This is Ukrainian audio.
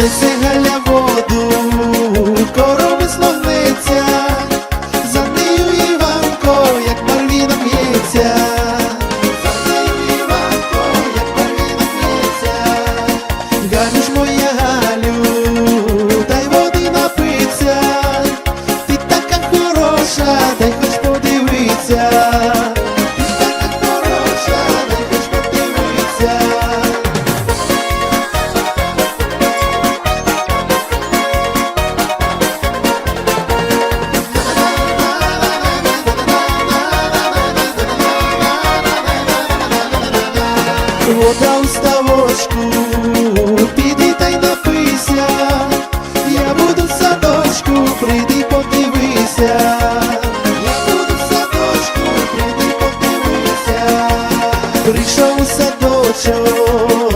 this see. Вода у ставочку, піди та й напися, я буду в садочку, прийди подивися, я буду в садочку, прийди подивися, прийшов у садочок.